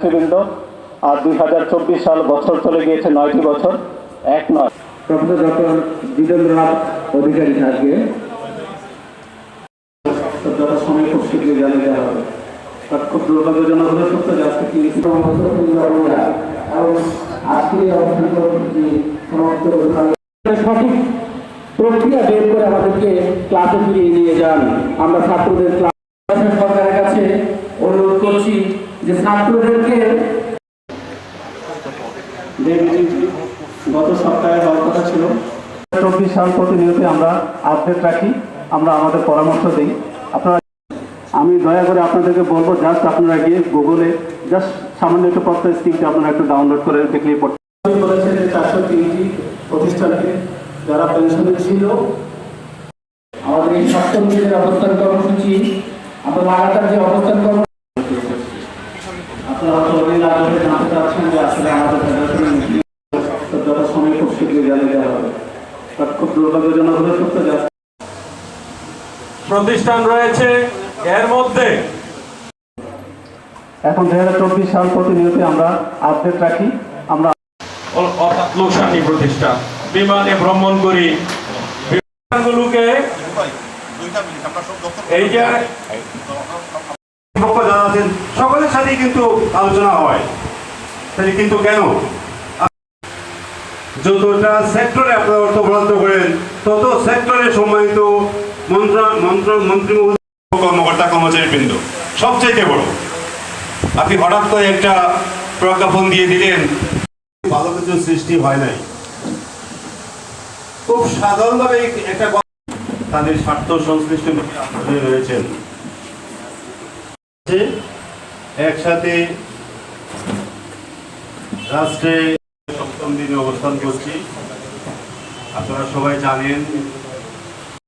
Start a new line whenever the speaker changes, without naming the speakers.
নেতৃবৃন্দ আর দুই হাজার চব্বিশ সাল বছর চলে গিয়েছে নয়টি বছর এক নয়।
প্রফেসর ডক্টর দ্বিজেন্দ্রনাথ অধিকারী থাকবে।
যত খুব শীঘ্রই জানিয়ে দেওয়া হবে। তার খুব দুর্ভাগ্যজনক হলে সত্য যে আজকে তিনি
এবং আজকের এই অবস্থান কর্মসূচি সমাপ্ত করে সঠিক প্রক্রিয়া বের করে আমাদেরকে ক্লাসে ফিরিয়ে নিয়ে যান। আমরা ছাত্রদের ক্লাস করছি যে ছাত্রদেরকে
গত সপ্তাহে হওয়ার কথা ছিল। চব্বিশ সাল প্রতিনিয়ত আমরা আপডেট রাখি আমরা আমাদের পরামর্শ দিই। আপনারা আমি দয়া করে আপনাদেরকে বলব জাস্ট আপনারা গিয়ে গুগলে জাস্ট সামান্য একটু পত্র স্কিমটি আপনারা একটু ডাউনলোড করে দেখলেই পড়তে বলেছে যে চারশো তিনটি প্রতিষ্ঠানকে যারা পেনশনে ছিল
আমাদের এই সপ্তম দিনের অবস্থান কর্মসূচি আমরা লাগাতার যে অবস্থান কর্ম
অনেক আগ্রহে জানতে চাচ্ছেন যে আসলে আমাদের ফেডারেশনের যত সময় খুব শীঘ্রই জানিয়ে দেওয়া হবে। তার খুব দুর্ভাগ্যজনক হলে সত্য
প্রতিষ্ঠান রয়েছে এর মধ্যে।
এখন দুই হাজার চব্বিশ সাল প্রতিনিয়ত আমরা আপডেট রাখি। আমরা
অর্থাৎ লোকসানী প্রতিষ্ঠান। বিমানে ভ্রমণ করি। বিমানগুলোকে এই যে
যারা আছেন, সকলের সাথেই কিন্তু আলোচনা হয়। তাহলে কিন্তু কেন? যতটা সেক্টরে আপনারা অর্থ বরাদ্দ করেন, তত সেক্টরে সম্মানিত মন্ত্র মন্ত্র, মন্ত্রী কর্মকর্তা, কর্মচারীবৃন্দ সবচেয়ে বড়। আপনি হঠাৎ করে একটা প্রজ্ঞাপন দিয়ে দিলেন, ভালো কিছু সৃষ্টি হয় নাই। খুব সাধারণভাবে একটা তাদের স্বার্থ সংশ্লিষ্ট রয়েছেন। একসাথে রাষ্ট্রে সপ্তম দিনে অবস্থান করছি। আপনারা সবাই জানেন